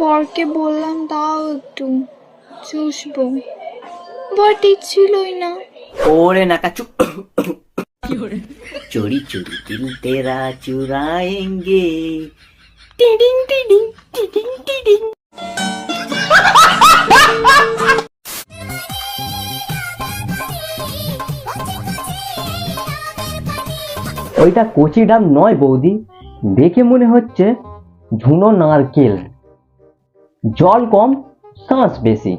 বরকে বললাম দাও একটু চুষবো। বর দিচ্ছিলই না। ওরে নাকাচু। চোরি চোরি দিল তেরা চুরাएंगे টিডিং টিডিং টিডিং টিডিং। ওইটা কচি ডাব নয় বৌদি দেখে মনে হচ্ছে ঝুনো নারকেল। জল কম, শ্বাস বেশি।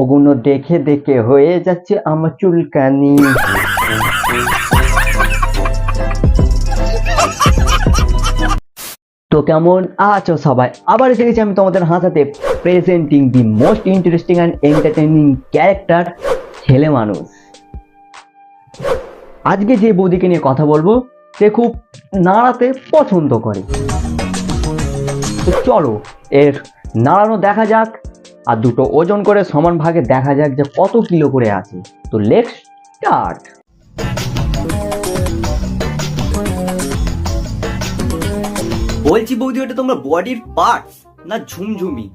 ওগুলো দেখে দেখে হয়ে যাচ্ছে আমার চুলকানি। তো কেমন আছো সবাই? আবার এসে গেছি আমি তোমাদের হাসাতে presenting the most interesting and entertaining character ছেলে মানুষ। আজকে যে বৌদিকে নিয়ে কথা বলব, সে খুব নাড়াতে পছন্দ করে। তো চলো, এর নাড়ানো দেখা যাক, আর দুটো ওজন করে সমান ভাগে দেখা যাক যে কত কিলো করে আছে। তো লেটস স্টার্ট বলছি বৌদি, ওটা তোমরা বডির পার্টস না ঝুমঝুমি?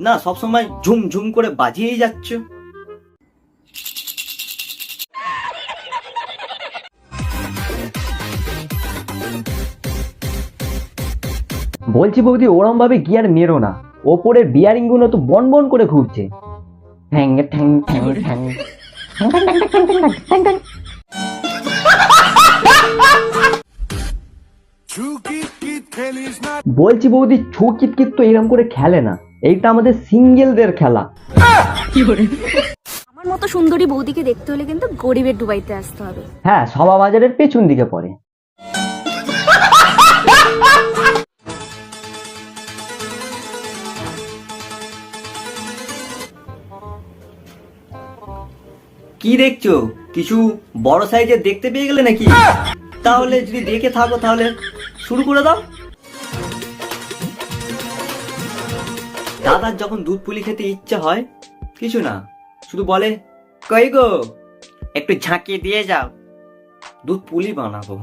না, সবসময় ঝুমঝুম করে বাজিয়েই যাচ্ছ? বলছি বৌদি ওরম ভাবে গিয়ার মেরো না। ওপরের বিয়ারিংগুলো তো বন বন করে ঘুরছে। ঠ্যাং ঠ্যাং ঠ্যাং ঠ্যাং বলছি বৌদি ছু কিতকিত তো এরকম করে খেলে না। এইটা আমাদের সিঙ্গেলদের খেলা। আমার মতো সুন্দরী বৌদিকে দেখতে হলে কিন্তু গরিবের ডুবাইতে আসতে হবে। হ্যাঁ সভা বাজারের পেছন দিকে পড়ে। কি দেখছ? কিছু বড় সাইজের দেখতে পেয়ে গেলে নাকি? তাহলে যদি দেখে থাকো তাহলে শুরু করে দাও। দাদার যখন দুধ পুলি খেতে ইচ্ছা হয়, কিছু না, শুধু বলে, কই গো, একটু ঝাঁকিয়ে দিয়ে যাও। দুধ পুলি বানাবো।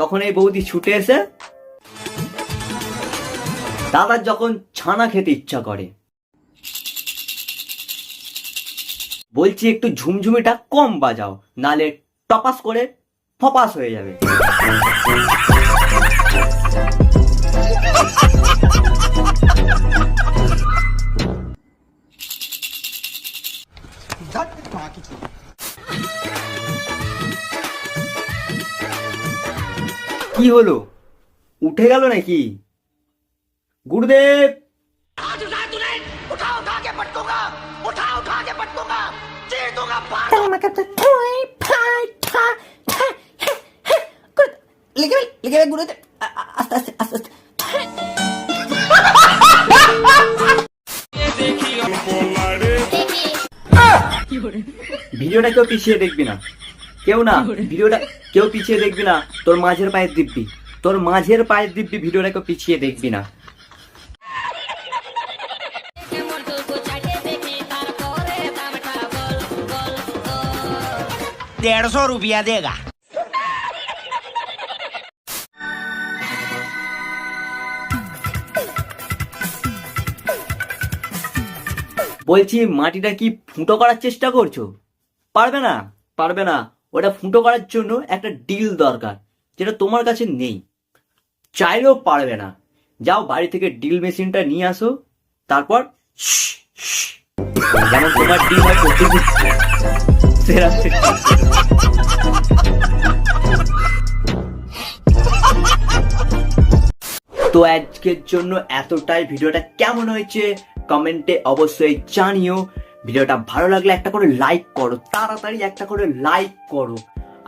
তখন এই বৌদি ছুটে এসে দাদার যখন ছানা খেতে ইচ্ছা করে বলছি একটু ঝুমঝুমিটা কম বাজাও, নালে টপাস করে ফপাস হয়ে যাবে। কি হলো? উঠে গেল নাকি? গুরুদেব! ভিডিওটা কেউ পিছিয়ে দেখবি না। কেউ না, ভিডিওটা কেউ পিছিয়ে দেখবি না। তোর মাঝের পায়ের দিব্যি। তোর মাঝের পায়ের দিব্যি ভিডিওটা কেউ পিছিয়ে দেখবি না। डेढ़ सौ रुपया देगा বলছি মাটিটা কি ফুটো করার চেষ্টা করছো পারবে না পারবে না ওটা ফুটো করার জন্য একটা ডিল দরকার যেটা তোমার কাছে নেই চাইলেও পারবে না যাও বাড়ি থেকে ডিল মেশিনটা নিয়ে আসো তারপর শ্, শ্, যেমন তোমার ডিল হয় সেরকম তো আজকের জন্য এতটাই। ভিডিওটা কেমন হয়েছে কমেন্টে অবশ্যই জানিও। ভিডিওটা ভালো লাগলে একটা করে লাইক করো, তাড়াতাড়ি একটা করে লাইক করো।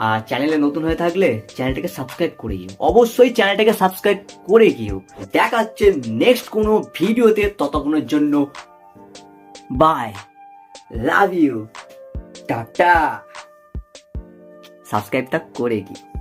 আর চ্যানেলে নতুন হয়ে থাকলে চ্যানেলটাকে সাবস্ক্রাইব করে দিও। অবশ্যই চ্যানেলটাকে সাবস্ক্রাইব করে দিও। দেখা হচ্ছে নেক্সট কোনো ভিডিওতে, ততক্ষণের জন্য বাই লাভ ইউ টাটা। সাবস্ক্রাইবটা করে দিও।